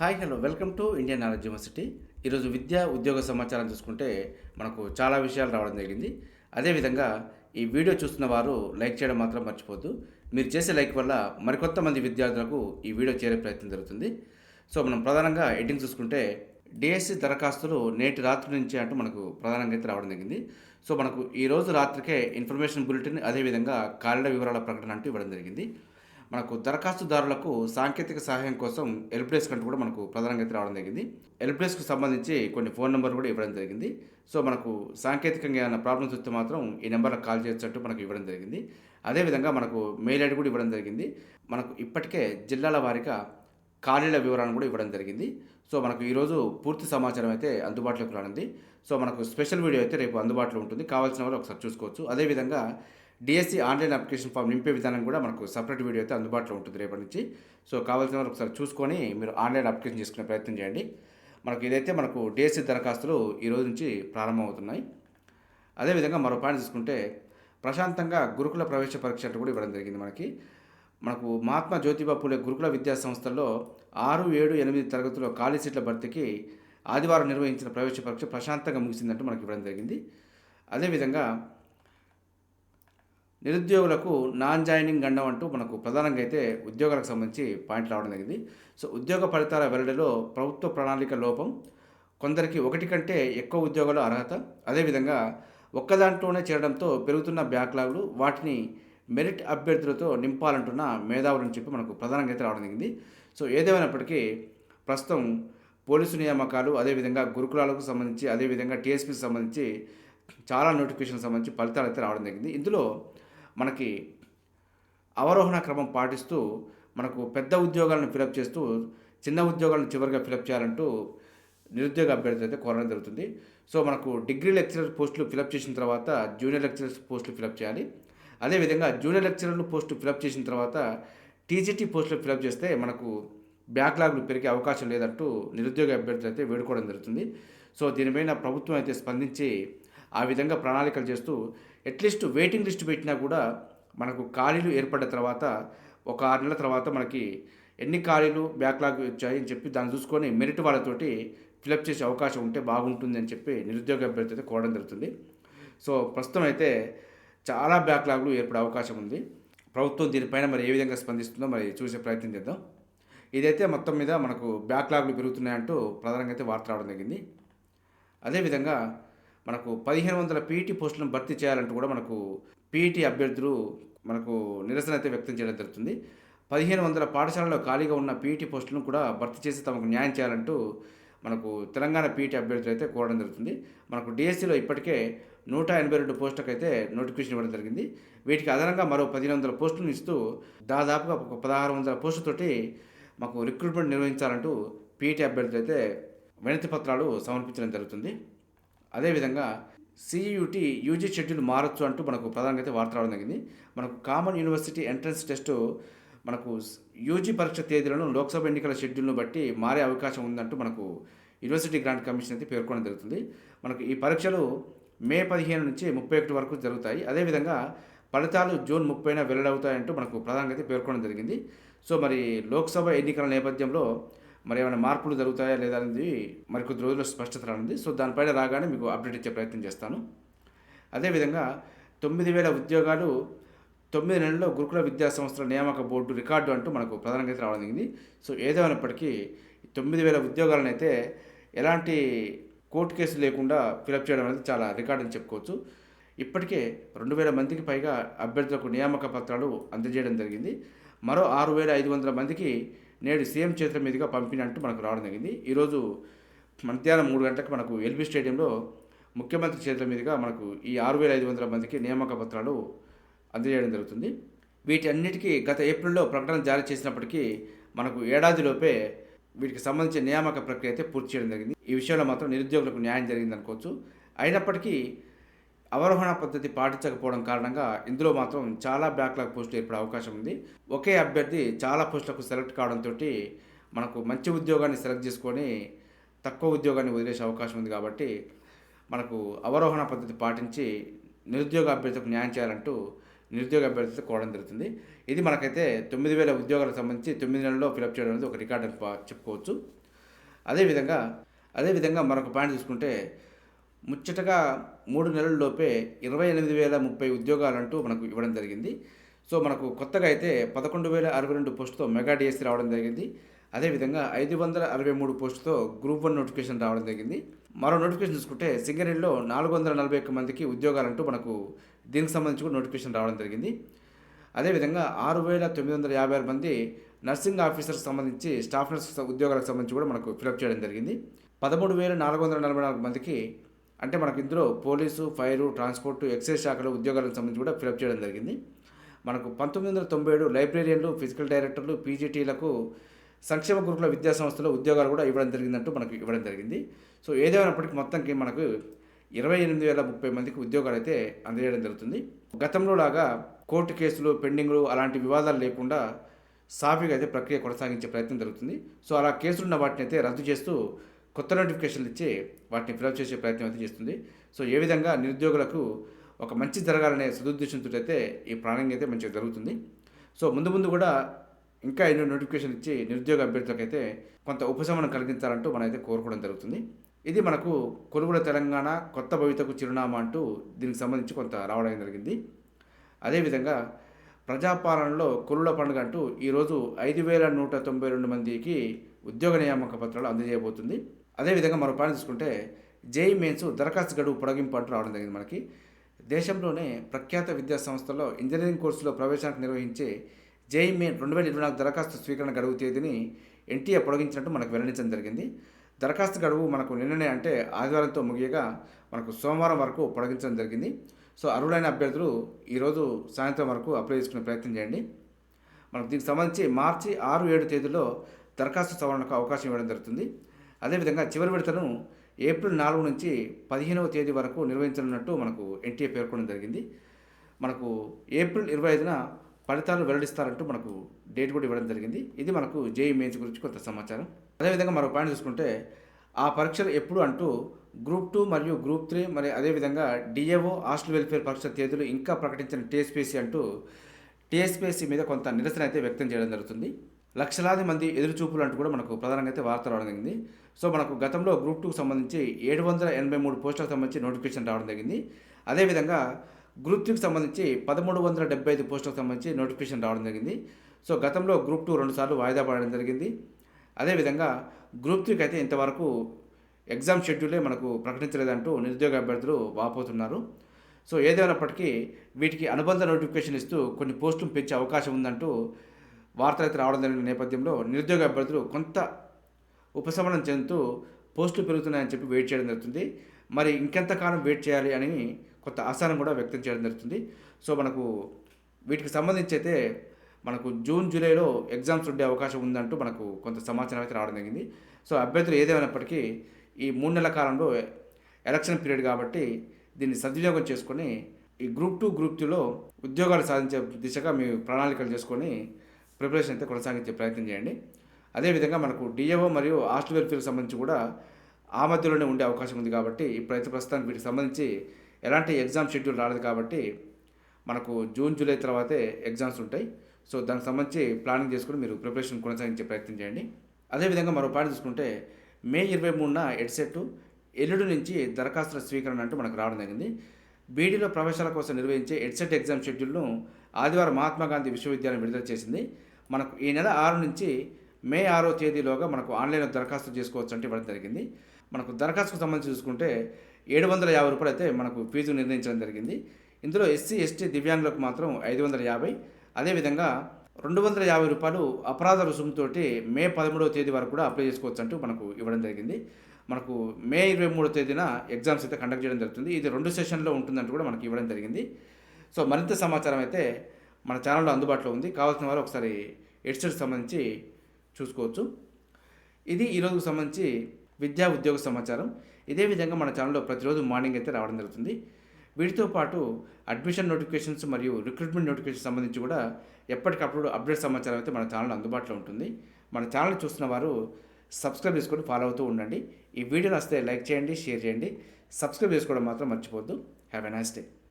Hi hello. Welcome to Indian knowledge university. ఈరోజు విద్యా ఉద్యోగ సమాచారం చూసుకుంటే మనకు చాలా విషయాలు రావడం జరిగింది. అదేవిధంగా ఈ వీడియో చూస్తున్న వారు లైక్ చేయడం మాత్రం మర్చిపోద్దు మీరు చేసే లైక్ వల్ల మరికొంత మంది విద్యార్థులకు ఈ వీడియో చేరే ప్రయత్నం జరుగుతుంది. సో మనం ప్రధానంగా ఎడ్డింగ్ చూసుకుంటే డిఎస్సి దరఖాస్తులు నేటి రాత్రి నుంచి అంటూ మనకు ప్రధానంగా అయితే రావడం జరిగింది. సో మనకు ఈరోజు రాత్రికే ఇన్ఫర్మేషన్ బులెటిన్ అదేవిధంగా ఖాళీల వివరాల ప్రకటన అంటూ ఇవ్వడం జరిగింది. మనకు దరఖాస్తుదారులకు సాంకేతిక సహాయం కోసం హెల్ప్ డెస్క్ అంటూ కూడా మనకు ప్రధానంగా అయితే రావడం జరిగింది. హెల్ప్ డెస్క్ సంబంధించి కొన్ని ఫోన్ నెంబర్ కూడా ఇవ్వడం జరిగింది. సో మనకు సాంకేతికంగా ఏమైనా ప్రాబ్లమ్స్ వస్తే మాత్రం ఈ నెంబర్లకు కాల్ చేయొచ్చు మనకు ఇవ్వడం జరిగింది. అదేవిధంగా మనకు మెయిల్ ఐడి కూడా ఇవ్వడం జరిగింది. మనకు ఇప్పటికే జిల్లాల వారిగా ఖాళీల వివరాలను కూడా ఇవ్వడం జరిగింది. సో మనకు ఈరోజు పూర్తి సమాచారం అయితే అందుబాటులోకి రానుంది. సో మనకు స్పెషల్ వీడియో అయితే రేపు అందుబాటులో ఉంటుంది. కావాల్సిన వాళ్ళు ఒకసారి చూసుకోవచ్చు. అదేవిధంగా డిఎస్సి ఆన్లైన్ అప్లికేషన్ ఫామ్ నింపే విధానం కూడా మనకు సపరేట్ వీడియో అయితే అందుబాటులో ఉంటుంది రేపటి నుంచి. సో కావాల్సిన వారు ఒకసారి చూసుకొని మీరు ఆన్లైన్ అప్లికేషన్ చేసుకునే ప్రయత్నం చేయండి. మనకు ఇదైతే మనకు డిఎస్సి దరఖాస్తులు ఈ రోజు నుంచి ప్రారంభమవుతున్నాయి అదేవిధంగా మరో పాయింట్ చూసుకుంటే ప్రశాంతంగా గురుకుల ప్రవేశ పరీక్ష కూడా ఇవ్వడం జరిగింది మనకి. మనకు మహాత్మా జ్యోతిబా పూలే గురుకుల విద్యా సంస్థల్లో ఆరు ఏడు ఎనిమిది తరగతుల్లో ఖాళీ సీట్ల భర్తీకి ఆదివారం నిర్వహించిన ప్రవేశ పరీక్ష ప్రశాంతంగా ముగిసిందంటూ మనకి ఇవ్వడం జరిగింది. అదేవిధంగా నిరుద్యోగులకు నాన్ జాయినింగ్ గండం అంటూ మనకు ప్రధానంగా అయితే ఉద్యోగాలకు సంబంధించి పాయింట్లు రావడం జరిగింది. సో ఉద్యోగ ఫలితాల వెల్లడిలో ప్రభుత్వ ప్రణాళిక లోపం కొందరికి ఒకటి కంటే ఎక్కువ ఉద్యోగాలు అర్హత అదేవిధంగా ఒక్కదాంట్లోనే చేరడంతో పెరుగుతున్న బ్యాక్లాగ్లు వాటిని మెరిట్ అభ్యర్థులతో నింపాలంటున్న మేధావులని చెప్పి మనకు ప్రధానంగా అయితే రావడం జరిగింది. సో ఏదేమైనప్పటికీ ప్రస్తుతం పోలీసు నియామకాలు అదేవిధంగా గురుకులాలకు సంబంధించి అదేవిధంగా టీఎస్పీకి సంబంధించి చాలా నోటిఫికేషన్ సంబంధించి ఫలితాలు అయితే రావడం జరిగింది. ఇందులో మనకి అవరోహణ క్రమం పాటిస్తూ మనకు పెద్ద ఉద్యోగాలను ఫిలప్ చేస్తూ చిన్న ఉద్యోగాలను చివరిగా ఫిలప్ చేయాలంటూ నిరుద్యోగ అభ్యర్థులు అయితే కోరడం జరుగుతుంది. సో మనకు డిగ్రీ లెక్చరర్ పోస్టులు ఫిలప్ చేసిన తర్వాత జూనియర్ లెక్చరర్స్ పోస్టులు ఫిలప్ చేయాలి. అదేవిధంగా జూనియర్ లెక్చరర్లు పోస్టు ఫిలప్ చేసిన తర్వాత టీజీటీ పోస్టులు ఫిలప్ చేస్తే మనకు బ్యాక్లాగ్లు పెరిగే అవకాశం లేదంటూ నిరుద్యోగ అభ్యర్థులు అయితే వేడుకోవడం జరుగుతుంది. సో దీనిపైన ప్రభుత్వం అయితే స్పందించి ఆ విధంగా ప్రణాళికలు చేస్తూ అట్లీస్ట్ వెయిటింగ్ లిస్ట్ పెట్టినా కూడా మనకు ఖాళీలు ఏర్పడ్డ తర్వాత ఒక ఆరు నెలల తర్వాత మనకి ఎన్ని ఖాళీలు బ్యాక్లాగ్ వచ్చాయి అని చెప్పి దాన్ని చూసుకొని మెరిట్ వాళ్ళతోటి ఫిలప్ చేసే అవకాశం ఉంటే బాగుంటుంది అని చెప్పి నిరుద్యోగ అభ్యర్థి అయితే కోరడం జరుగుతుంది. సో ప్రస్తుతం అయితే చాలా బ్యాక్లాగ్లు ఏర్పడే అవకాశం ఉంది. ప్రభుత్వం దీనిపైన మరి ఏ విధంగా స్పందిస్తుందో మరి చూసే ప్రయత్నం చేద్దాం. ఇదైతే మొత్తం మీద మనకు బ్యాక్లాగ్లు పెరుగుతున్నాయంటూ ప్రధానంగా అయితే వార్త రావడం జరిగింది. అదేవిధంగా మనకు పదిహేను వందల పీఈటీ పోస్టులను భర్తీ చేయాలంటూ కూడా మనకు పీఈటీ అభ్యర్థులు మనకు నిరసన అయితే వ్యక్తం చేయడం జరుగుతుంది. పదిహేను వందల పాఠశాలలో ఖాళీగా ఉన్న పీఈటీ పోస్టులను కూడా భర్తీ చేసి తమకు న్యాయం చేయాలంటూ మనకు తెలంగాణ పీఈటీ అభ్యర్థులు అయితే కోరడం జరుగుతుంది. మనకు డిఎస్సిలో ఇప్పటికే నూట ఎనభై రెండు పోస్టులకు అయితే నోటిఫికేషన్ ఇవ్వడం జరిగింది. వీటికి అదనంగా మరో పదిహేను వందల పోస్టులను ఇస్తూ దాదాపుగా ఒక పదహారు వందల పోస్టులతోటి మాకు రిక్రూట్మెంట్ నిర్వహించాలంటూ పీఈటీ అభ్యర్థులు అయితే వినతి పత్రాలు సమర్పించడం జరుగుతుంది. అదేవిధంగా సియూటి యూజీ షెడ్యూల్ మారచ్చు అంటూ మనకు ప్రధానంగా అయితే వార్త రావడం జరిగింది. మనకు కామన్ యూనివర్సిటీ ఎంట్రన్స్ టెస్ట్ మనకు యూజీ పరీక్ష తేదీలను లోక్సభ ఎన్నికల షెడ్యూల్ను బట్టి మారే అవకాశం ఉందంటూ మనకు యూనివర్సిటీ గ్రాంట్ కమిషన్ అయితే పేర్కొనడం జరుగుతుంది. మనకు ఈ పరీక్షలు మే పదిహేను నుంచి ముప్పై ఒకటి వరకు జరుగుతాయి. అదేవిధంగా ఫలితాలు జూన్ ముప్పైన వెల్లడవుతాయంటూ మనకు ప్రధానంగా అయితే పేర్కొనడం జరిగింది. సో మరి లోక్సభ ఎన్నికల నేపథ్యంలో మరి ఏమైనా మార్పులు జరుగుతాయా లేదా అనేది మరి కొద్ది రోజుల్లో స్పష్టత రానుంది. సో దానిపైన రాగానే మీకు అప్డేట్ ఇచ్చే ప్రయత్నం చేస్తాను. అదేవిధంగా తొమ్మిది వేల ఉద్యోగాలు తొమ్మిది నెలల్లో గురుకుల విద్యా సంస్థల నియామక బోర్డు రికార్డు అంటూ మనకు ప్రధానంగా అయితే రావడం జరిగింది. సో ఏదేమైనప్పటికీ తొమ్మిది వేల ఉద్యోగాలను అయితే ఎలాంటి కోర్టు కేసు లేకుండా ఫిలప్ చేయడం అనేది చాలా రికార్డు అని చెప్పుకోవచ్చు. ఇప్పటికే రెండు వేల మందికి పైగా అభ్యర్థులకు నియామక పత్రాలు అందజేయడం జరిగింది. మరో ఆరు వేల ఐదు వందల మందికి నేడు సీఎం చేతుల మీదుగా పంపినట్టు మనకు రావడం జరిగింది. ఈరోజు మధ్యాహ్నం మూడు గంటలకు మనకు ఎల్బీ స్టేడియంలో ముఖ్యమంత్రి చేతుల మీదుగా మనకు ఈ ఆరు వేల ఐదు వందల మందికి నియామక పత్రాలు అందజేయడం జరుగుతుంది. వీటి అన్నిటికీ గత ఏప్రిల్లో ప్రకటన జారీ చేసినప్పటికీ మనకు ఏడాదిలోపే వీటికి సంబంధించిన నియామక ప్రక్రియ అయితే పూర్తి చేయడం జరిగింది. ఈ విషయంలో మాత్రం నిరుద్యోగులకు న్యాయం జరిగింది అనుకోవచ్చు అయినప్పటికీ అవరోహణ పద్ధతి పాటించకపోవడం కారణంగా ఇందులో మాత్రం చాలా బ్యాక్లాగ్ పోస్టులు ఏర్పడే అవకాశం ఉంది. ఒకే అభ్యర్థి చాలా పోస్టులకు సెలెక్ట్ కావడంతో మనకు మంచి ఉద్యోగాన్ని సెలెక్ట్ చేసుకొని తక్కువ ఉద్యోగాన్ని వదిలేసే అవకాశం ఉంది కాబట్టి మనకు అవరోహణ పద్ధతి పాటించి నిరుద్యోగ అభ్యర్థులకు న్యాయం చేయాలంటూ నిరుద్యోగ అభ్యర్థితో కోవడం జరుగుతుంది. ఇది మనకైతే తొమ్మిది వేల ఉద్యోగాలకు సంబంధించి తొమ్మిది నెలల్లో ఫిలప్ చేయడం అనేది ఒక రికార్డ్ అని చెప్పుకోవచ్చు. అదేవిధంగా అదేవిధంగా మరొక పాయింట్ చూసుకుంటే ముచ్చటగా మూడు నెలల్లోపే ఇరవై ఎనిమిది వేల ముప్పై ఉద్యోగాలంటూ మనకు ఇవ్వడం జరిగింది. సో మనకు కొత్తగా అయితే పదకొండు వేల అరవై రెండు పోస్టుతో మెగా డిఎస్సి రావడం జరిగింది. అదేవిధంగా ఐదు వందల అరవై మూడు పోస్టుతో గ్రూప్ వన్ నోటిఫికేషన్ రావడం జరిగింది. మరో నోటిఫికేషన్ చూసుకుంటే సింగరేణిలో నాలుగు వందల నలభై ఒక్క మందికి ఉద్యోగాలంటూ మనకు దీనికి సంబంధించి కూడా నోటిఫికేషన్ రావడం జరిగింది. అదేవిధంగా ఆరు వేల తొమ్మిది వందల యాభై ఆరు మంది నర్సింగ్ ఆఫీసర్కి సంబంధించి స్టాఫ్ నర్స్ ఉద్యోగాలకు సంబంధించి కూడా మనకు ఫిలప్ చేయడం జరిగింది. పదమూడు వేల నాలుగు వందల నలభై నాలుగు మందికి అంటే మనకు ఇందులో పోలీసు ఫైరు ట్రాన్స్పోర్ట్ ఎక్సైజ్ శాఖలో ఉద్యోగాలకు సంబంధించి కూడా ఫిలప్ చేయడం జరిగింది. మనకు పంతొమ్మిది వందల తొంభై ఏడు లైబ్రేరియన్లు ఫిజికల్ డైరెక్టర్లు పీజీటీలకు సంక్షేమ గురుకుల విద్యా సంస్థలో ఉద్యోగాలు కూడా ఇవ్వడం జరిగిందంటూ మనకు ఇవ్వడం జరిగింది. సో ఏదేమైనప్పటికీ మొత్తంకి మనకు ఇరవై ఎనిమిది వేల ముప్పై మందికి ఉద్యోగాలు అయితే అందజేయడం జరుగుతుంది. గతంలో లాగా కోర్టు కేసులు పెండింగ్లు అలాంటి వివాదాలు లేకుండా సాఫీగా అయితే ప్రక్రియ కొనసాగించే ప్రయత్నం జరుగుతుంది. సో అలా కేసులున్న వాటిని అయితే రద్దు చేస్తూ కొత్త నోటిఫికేషన్లు ఇచ్చి వాటిని ఫిలప్ చేసే ప్రయత్నం అయితే చేస్తుంది. సో ఏ విధంగా నిరుద్యోగులకు ఒక మంచి జరగాలనే సదుద్దేశంతో అయితే ఈ ప్రాణంగా అయితే మంచిగా జరుగుతుంది. సో ముందు ముందు కూడా ఇంకా ఎన్నో నోటిఫికేషన్ ఇచ్చి నిరుద్యోగ అభ్యర్థులకు అయితే కొంత ఉపశమనం కలిగించాలంటూ మనం అయితే కోరుకోవడం జరుగుతుంది. ఇది మనకు కొనుగోలు తెలంగాణ కొత్త భవితకు చిరునామా అంటూ దీనికి సంబంధించి కొంత రావడం జరిగింది. అదేవిధంగా ప్రజాపాలనలో కొలుల పండుగ అంటూ ఈరోజు ఐదు వేల నూట తొంభై రెండు మందికి ఉద్యోగ నియామక పత్రాలు అందజేయబోతుంది. అదేవిధంగా మరో పాయింట్ చూసుకుంటే జేఈ మెయిన్స్ దరఖాస్తు గడువు పొడగింపు అంటూ రావడం జరిగింది మనకి. దేశంలోనే ప్రఖ్యాత విద్యా సంస్థల్లో ఇంజనీరింగ్ కోర్సులో ప్రవేశానికి నిర్వహించే జేఈ మెయిన్ రెండు వేల ఇరవై నాలుగు దరఖాస్తు స్వీకరణ గడువు తేదీని ఎన్టీఏ పొడిగించినట్టు మనకు వెల్లడించడం జరిగింది. దరఖాస్తు గడువు మనకు నిన్ననే అంటే ఆదివారంతో ముగియగా మనకు సోమవారం వరకు పొడిగించడం జరిగింది. సో అర్హులైన అభ్యర్థులు ఈరోజు సాయంత్రం వరకు అప్లై చేసుకునే ప్రయత్నం చేయండి. మనకు దీనికి సంబంధించి మార్చి ఆరు ఏడు తేదీలో దరఖాస్తు సవరణకు అవకాశం ఇవ్వడం జరుగుతుంది. అదేవిధంగా చివరి విడతను ఏప్రిల్ నాలుగు నుంచి పదిహేనవ తేదీ వరకు నిర్వహించనున్నట్టు మనకు ఎన్టీఏ పేర్కొనడం జరిగింది. మనకు ఏప్రిల్ ఇరవై ఐదున ఫలితాలు వెల్లడిస్తారంటూ మనకు డేట్ కూడా ఇవ్వడం జరిగింది. ఇది మనకు జేఈ మెయిన్స్ గురించి కొంత సమాచారం. అదేవిధంగా మరో పాయింట్ చూసుకుంటే ఆ పరీక్షలు ఎప్పుడు అంటూ గ్రూప్ టూ మరియు గ్రూప్ త్రీ మరి అదేవిధంగా డిఏఓ హాస్టల్ వెల్ఫేర్ పరీక్ష తేదీలు ఇంకా ప్రకటించిన టీఎస్పీసీ అంటూ టీఎస్పీసీ మీద కొంత నిరసన అయితే వ్యక్తం చేయడం జరుగుతుంది. లక్షలాది మంది ఎదురుచూపులు అంటూ కూడా మనకు ప్రధానంగా అయితే వార్త రావడం జరిగింది. సో మనకు గతంలో గ్రూప్ టూకి సంబంధించి ఏడు వందల ఎనభై మూడు పోస్టులకు సంబంధించి నోటిఫికేషన్ రావడం జరిగింది. అదేవిధంగా గ్రూప్ త్రీకి సంబంధించి పదమూడు వందల డెబ్బై ఐదు పోస్టులకు సంబంధించి నోటిఫికేషన్ రావడం జరిగింది. సో గతంలో గ్రూప్ టూ రెండుసార్లు వాయిదా పడడం జరిగింది. అదేవిధంగా గ్రూప్ త్రీకి అయితే ఇంతవరకు ఎగ్జామ్ షెడ్యూలే మనకు ప్రకటించలేదంటూ నిరుద్యోగ అభ్యర్థులు వాపోతున్నారు. సో ఏదేమైనప్పటికీ వీటికి అనుబంధ నోటిఫికేషన్ ఇస్తూ కొన్ని పోస్టులు పెంచే అవకాశం ఉందంటూ వార్తలైతే రావడం జరిగిన నేపథ్యంలో నిరుద్యోగ అభ్యర్థులు కొంత ఉపశమనం చెందుతూ పోస్టులు పెరుగుతున్నాయని చెప్పి వెయిట్ చేయడం జరుగుతుంది. మరి ఇంకెంతకాలం వెయిట్ చేయాలి అని కొంత ఆశానం కూడా వ్యక్తం చేయడం జరుగుతుంది. సో మనకు వీటికి సంబంధించి అయితే మనకు జూన్ జూలైలో ఎగ్జామ్స్ ఉండే అవకాశం ఉందంటూ మనకు కొంత సమాచారం అయితే రావడం జరిగింది. సో అభ్యర్థులు ఏదేమైనప్పటికీ ఈ మూడు నెలల కాలంలో ఎలక్షన్ పీరియడ్ కాబట్టి దీన్ని సద్వినియోగం చేసుకొని ఈ గ్రూప్ టూ గ్రూప్ టూలో ఉద్యోగాలు సాధించే దిశగా మీ ప్రణాళికలు చేసుకొని ప్రిపరేషన్ అయితే కొనసాగించే ప్రయత్నం చేయండి. అదేవిధంగా మనకు డిఏఓ మరియు హాస్టల్ వెల్ఫేర్కి సంబంధించి కూడా ఆ మధ్యలోనే ఉండే అవకాశం ఉంది కాబట్టి ఇప్పుడైతే ప్రస్తుతానికి వీటికి సంబంధించి ఎలాంటి ఎగ్జామ్ షెడ్యూల్ రాలేదు కాబట్టి మనకు జూన్ జూలై తర్వాతే ఎగ్జామ్స్ ఉంటాయి. సో దానికి సంబంధించి ప్లానింగ్ చేసుకుని మీరు ప్రిపరేషన్ కొనసాగించే ప్రయత్నం చేయండి. అదేవిధంగా మరో పాయింట్ చూసుకుంటే మే ఇరవై మూడున ఎడ్సెట్ ఎల్లుడి నుంచి దరఖాస్తుల స్వీకరణ అంటూ మనకు రావడం జరిగింది. బీడీలో ప్రవేశాల కోసం నిర్వహించే ఎడ్సెట్ ఎగ్జామ్ షెడ్యూల్ను ఆదివారం మహాత్మా గాంధీ విశ్వవిద్యాలయం విడుదల చేసింది. మనకు ఈ నెల ఆరు నుంచి మే ఆరో తేదీలోగా మనకు ఆన్లైన్లో దరఖాస్తు చేసుకోవచ్చు అంటే ఇవ్వడం జరిగింది. మనకు దరఖాస్తుకు సంబంధించి చూసుకుంటే ఏడు వందల యాభై రూపాయలు అయితే మనకు ఫీజు నిర్ణయించడం జరిగింది. ఇందులో ఎస్సీ ఎస్టీ దివ్యాంగులకు మాత్రం ఐదు వందల యాభై. అదేవిధంగా రెండు వందల యాభై రూపాయలు అపరాధ రుసుముతోటి మే పదమూడవ తేదీ వరకు కూడా అప్లై చేసుకోవచ్చు అంటూ మనకు ఇవ్వడం జరిగింది. మనకు మే ఇరవై మూడో తేదీన ఎగ్జామ్స్ అయితే కండక్ట్ చేయడం జరుగుతుంది. ఇది రెండు సెషన్లో ఉంటుందంటూ కూడా మనకి ఇవ్వడం జరిగింది. సో మరింత సమాచారం అయితే మన ఛానల్లో అందుబాటులో ఉంది. కావాల్సిన వారు ఒకసారి ఎడ్సెట్ సంబంధించి చూసుకోవచ్చు. ఇది ఈరోజుకు సంబంధించి విద్యా ఉద్యోగ సమాచారం. ఇదే విధంగా మన ఛానల్లో ప్రతిరోజు మార్నింగ్ అయితే రావడం జరుగుతుంది. వీటితో పాటు అడ్మిషన్ నోటిఫికేషన్స్ మరియు రిక్రూట్మెంట్ నోటిఫికేషన్ సంబంధించి కూడా ఎప్పటికప్పుడు అప్డేట్ సమాచారం అయితే మన ఛానల్ అందుబాటులో ఉంటుంది. మన ఛానల్ చూస్తున్న వారు సబ్స్క్రైబ్ చేసుకొని ఫాలో అవుతూ ఉండండి. ఈ వీడియో వస్తే లైక్ చేయండి షేర్ చేయండి. సబ్స్క్రైబ్ చేసుకోవడం మాత్రం మర్చిపోద్దు హ్యావ్ ఎ నైస్ డే